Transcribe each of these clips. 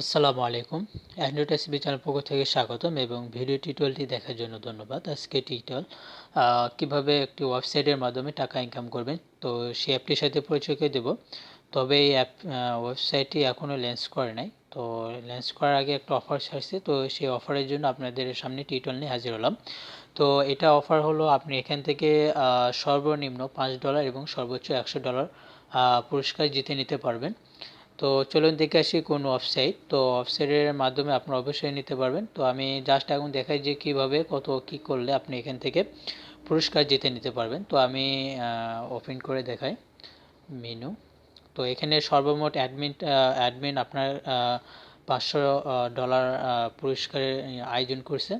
আসসালামু আলাইকুম। Android SB channel পক্ষ থেকে স্বাগতম এবং ভিডিও টিউটোরিয়ালটি দেখার জন্য ধন্যবাদ। আজকে টিউটোরিয়াল কীভাবে একটি ওয়েবসাইটের মাধ্যমে টাকা ইনকাম করবেন। তো সেই অ্যাপটির সাথে পরিচয় করে দেবো। তবে এই অ্যাপ ওয়েবসাইটটি এখনও লঞ্চ করে নাই। তো লঞ্চ করার আগে একটা অফার ছাড়ছে তো সেই অফারের জন্য আপনাদের সামনে টিউটোরিয়াল নিয়ে হাজির হলাম। তো এটা অফার হলো আপনি এখান থেকে সর্বনিম্ন পাঁচ ডলার এবং সর্বোচ্চ একশো ডলার পুরস্কার জিতে নিতে পারবেন। তো চলুন দেখে আসি কোন ওয়েবসাইট তো ওয়েবসাইটের মাধ্যমে আপনারা অবশ্যই নিতে পারবেন। তো আমি জাস্ট এখন দেখাই যে কীভাবে, কত, কি করলে আপনি এখান থেকে পুরস্কার জিতে নিতে পারবেন। তো আমি ওপেন করে দেখাই মেনু তো এখানে সর্বমোট অ্যাডমিন অ্যাডমিন আপনার পাঁচশো ডলার পুরস্কারের আয়োজন করছে।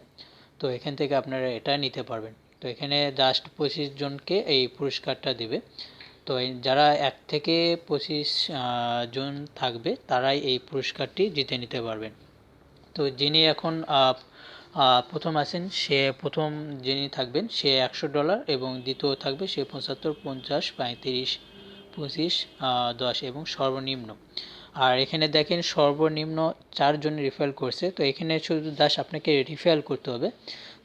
তো এখান থেকে আপনারা এটা নিতে পারবেন। তো এখানে জাস্ট পঁচিশ জনকে এই পুরস্কারটা দিবে। তো যারা এক থেকে পঁচিশ জন থাকবে, তারাই এই পুরস্কারটি জিতে নিতে পারবেন। তো যিনি এখন প্রথম আছেন, সে প্রথম যিনি থাকবেন, সে একশো ডলার এবং দ্বিতীয় থাকবে, সে পঁচাত্তর, পঞ্চাশ, পঁয়ত্রিশ, পঁচিশ দশ এবং সর্বনিম্ন। আর এখানে দেখেন সর্বনিম্ন চারজন রিফাইল করছে, তো এখানে শুধু দাস, আপনাকে রিফাইল করতে হবে।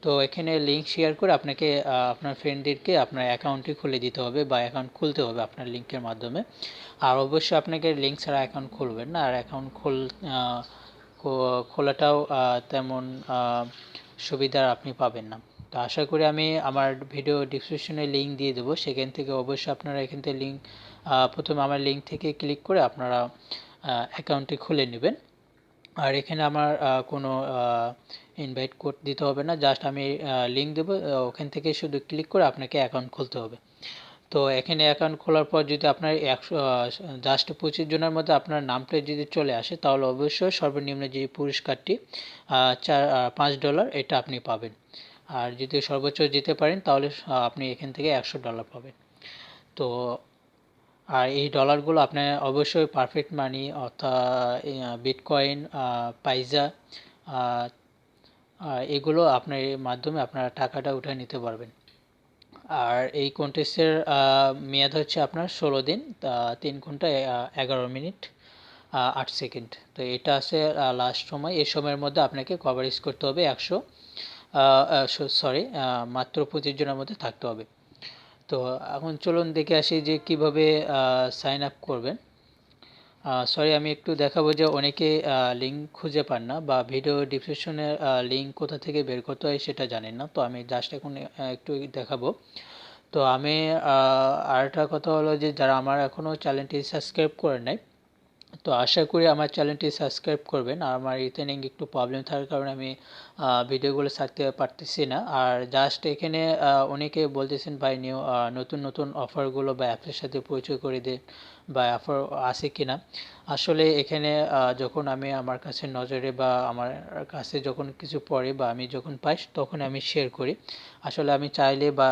তো এখানে লিঙ্ক শেয়ার করে আপনাকে আপনার ফ্রেন্ডদেরকে আপনার অ্যাকাউন্টটি খুলে দিতে হবে বা অ্যাকাউন্ট খুলতে হবে আপনার লিঙ্কের মাধ্যমে। আর অবশ্যই আপনাকে লিঙ্ক ছাড়া অ্যাকাউন্ট খুলবেন না। আর অ্যাকাউন্ট খোল খোলাটাও তেমন সুবিধা আপনি পাবেন না। তো আশা করি আমি আমার ভিডিও ডিসক্রিপশনে লিঙ্ক দিয়ে দেবো। সেখান থেকে অবশ্যই আপনারা এখান থেকে লিঙ্ক প্রথমে আমার লিঙ্ক থেকে ক্লিক করে আপনারা অ্যাকাউন্টটি খুলে নেবেন। আর এখানে আমার কোনো ইনভাইট কোড দিতে হবে না। জাস্ট আমি লিঙ্ক দেবো ওখান থেকে শুধু ক্লিক করে আপনাকে অ্যাকাউন্ট খুলতে হবে। তো এখানে অ্যাকাউন্ট খোলার পর যদি আপনার একশো জাস্ট পঁচিশ জনের মধ্যে আপনার নামটা যদি চলে আসে, তাহলে অবশ্যই সর্বনিম্ন যে পুরস্কারটি চার পাঁচ ডলার এটা আপনি পাবেন। আর যদি সর্বোচ্চ যেতে পারেন, তাহলে আপনি এখান থেকে একশো ডলার পাবেন। তো আর এই ডলারগুলো আপনার অবশ্যই পারফেক্ট মানি অর্থাৎ বিটকয়েন পাইজা এগুলো আপনার মাধ্যমে আপনারা টাকাটা উঠে নিতে পারবেন। আর এই কন্টেস্টের মেয়াদ হচ্ছে আপনার ষোলো দিন তিন ঘণ্টা এগারো মিনিট আট সেকেন্ড। তো এটা আছে লাস্ট সময়। এই সময়ের মধ্যে আপনাকে কভারেজ করতে হবে একশো সরি মাত্র পঁচিশ জনের মধ্যে থাকতে হবে। তো এখন চলুন দেখে আসি যে কীভাবে সাইন আপ করবেন। সরি আমি একটু দেখাবো যে অনেকে লিঙ্ক খুঁজে পান না বা ভিডিও ডিসক্রিপশনের লিঙ্ক কোথা থেকে বের করতে হয় সেটা জানেন না। তো আমি জাস্ট এখন একটু দেখাবো। তো আমি আরেকটা কথা হলো যে যারা আমার এখনও চ্যানেলটি সাবস্ক্রাইব করে নাই তো আশা করি আমার চ্যানেলটি সাবস্ক্রাইব করবেন। আর আমার ইদানিং একটু প্রবলেম থাকার কারণে আমি ভিডিওগুলো ছাড়তে পারতেছি না। আর জাস্ট এখানে অনেকে বলতেছেন, ভাই নিউ নতুন নতুন অফারগুলো বা অ্যাপের সাথে পরিচয় করে দিন বা অফার আছে কি না আসলে এখানে যখন আমি আমার কাছে নজরে বা আমার কাছে যখন কিছু পড়ে বা আমি যখন পাই, তখন আমি শেয়ার করি। আসলে আমি চাইলে বা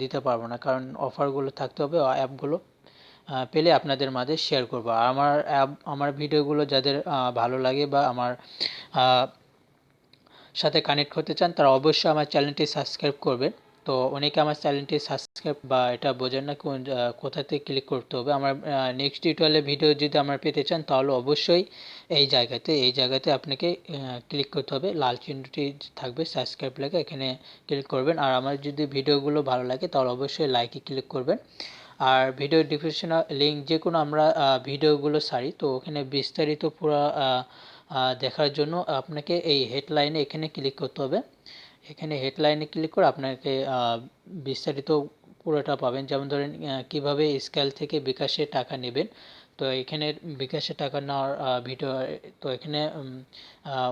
দিতে পারব না। কারণ অফারগুলো থাকতে হবে অ্যাপগুলো পেলে আপনাদের মাঝে শেয়ার করব। আমার আমার ভিডিওগুলো যাদের ভালো লাগে বা আমার সাথে কানেক্ট করতে চান, তারা অবশ্যই আমার চ্যানেলটি সাবস্ক্রাইব করবেন তো অনেকে আমার চ্যানেলটি সাবস্ক্রাইব বা এটা বোঝেন না কোন কোথাতে ক্লিক করতে হবে। আমার নেক্সট টিউটোরিয়ালে ভিডিও যদি আমার পেতে চান, তাহলে অবশ্যই এই জায়গাতে এই জায়গাতে আপনাকে ক্লিক করতে হবে। লাল চিহ্নটি থাকবে সাবস্ক্রাইব লেখা এখানে ক্লিক করবেন। আর আমার যদি ভিডিওগুলো ভালো লাগে, তাহলে অবশ্যই লাইকে ক্লিক করবেন। আর ভিডিও ডিসক্রিপশন লিঙ্ক যে কোনো আমরা ভিডিওগুলো সারি তো ওখানে বিস্তারিত পুরো দেখার জন্য আপনাকে এই হেডলাইনে এখানে ক্লিক করতে হবে। এখানে হেডলাইনে ক্লিক করে আপনাকে বিস্তারিত পুরোটা পাবেন। যেমন ধরেন কীভাবে স্কেল থেকে বিকাশে টাকা নেবেন। তো এখানে বিকাশে টাকা নেওয়ার ভিডিও তো এখানে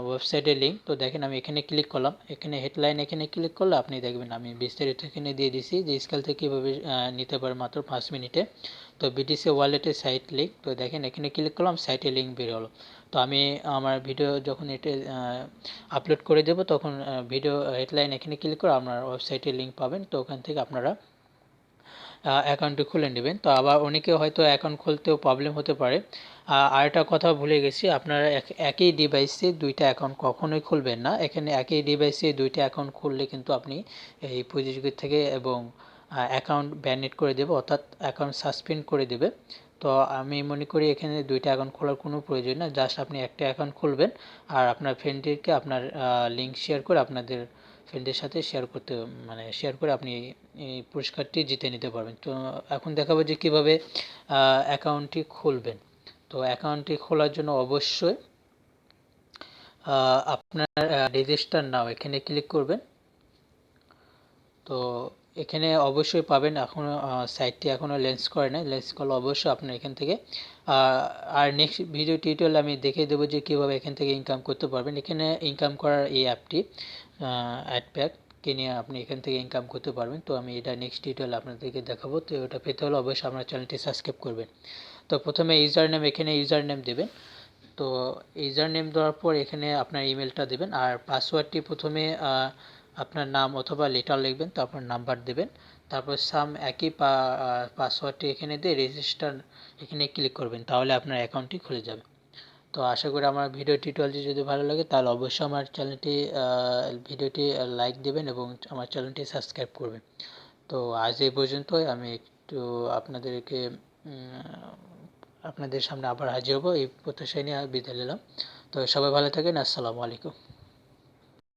ওয়েবসাইটের লিঙ্ক তো দেখেন আমি এখানে ক্লিক করলাম। এখানে হেডলাইন এখানে ক্লিক করলে আপনি দেখবেন আমি বিস্তারিত এখানে দিয়ে দিছি যে স্কেল থেকে কীভাবে নিতে পারে মাত্র পাঁচ মিনিটে। তো বিটিসি ওয়ালেটের সাইট লিঙ্ক তো দেখেন এখানে ক্লিক করলাম সাইটে লিঙ্ক বের হলো। তো আমি আমার ভিডিও যখন এটা আপলোড করে দেব, তখন ভিডিও হেডলাইন এখানে ক্লিক করে আপনার ওয়েবসাইটের লিঙ্ক পাবেন। তো ওখান থেকে আপনারা অ্যাকাউন্টটি খুলে নেবেন। তো আবার অনেকে হয়তো অ্যাকাউন্ট খুলতেও প্রবলেম হতে পারে। আর একটা কথা ভুলে গেছি, আপনারা একই ডিভাইসে দুইটা অ্যাকাউন্ট কখনোই খুলবেন না। এখানে একই ডিভাইসে দুইটা অ্যাকাউন্ট খুললে কিন্তু আপনি এই প্রতিযোগিতা থেকে এবং অ্যাকাউন্ট ব্যানেট করে দেবে, অর্থাৎ অ্যাকাউন্ট সাসপেন্ড করে দেবে। তো আমি মনে করি এখানে দুইটা অ্যাকাউন্ট খোলার কোনো প্রয়োজন না। জাস্ট আপনি একটা অ্যাকাউন্ট খুলবেন আর আপনার ফ্রেন্ডদেরকে আপনার লিঙ্ক শেয়ার করে আপনাদের ফ্রেন্ডের সাথে শেয়ার করতে মানে শেয়ার করে আপনি এই পুরস্কারটি জিতে নিতে পারবেন। তো এখন দেখাবো যে কীভাবে অ্যাকাউন্টটি খুলবেন। তো অ্যাকাউন্টটি খোলার জন্য অবশ্যই আপনার রেজিস্টার নাও এখানে ক্লিক করবেন। তো এখানে অবশ্যই পাবেন। এখনও সাইটটি এখনও লেন্স করে নাই। লেন্স করলে অবশ্যই আপনার এখান থেকে। আর নেক্সট ভিডিও টিউটোরিয়াল আমি দেখিয়ে দেবো যে কীভাবে এখান থেকে ইনকাম করতে পারবেন। এখানে ইনকাম করার এই অ্যাপটি অ্যাডপ্যাক কিনে আপনি এখান থেকে ইনকাম করতে পারবেন। তো আমি এটা নেক্সট টিউটোরিয়াল আপনাদেরকে দেখাবো। তো ওটা পেতে হলে অবশ্যই আপনার চ্যানেলটি সাবস্ক্রাইব করবেন। তো প্রথমে ইউজার নেম এখানে ইউজার নেম দেবেন। তো ইউজার নেম দেওয়ার পর এখানে আপনার ইমেলটা দেবেন। আর পাসওয়ার্ডটি প্রথমে আপনার নাম অথবা লেটার লিখবেন, তারপর নাম্বার দেবেন। তারপর সাম একই পাসওয়ার্ডটি এখানে দিয়ে রেজিস্টার এখানে ক্লিক করবেন, তাহলে আপনার অ্যাকাউন্টটি খুলে যাবে। তো আশা করি আমার ভিডিও টিউটোরিয়ালটি যদি ভালো লাগে, তাহলে অবশ্যই আমার চ্যানেলটি ভিডিওটি লাইক দেবেন এবং আমার চ্যানেলটি সাবস্ক্রাইব করবেন। তো আজ এই পর্যন্তই, আমি একটু আপনাদেরকে আপনাদের সামনে আবার হাজির হব, এই প্রত্যাশায় নিয়ে বিদায় নিলাম। তো সবাই ভালো থাকেন, আসসালামু আলাইকুম।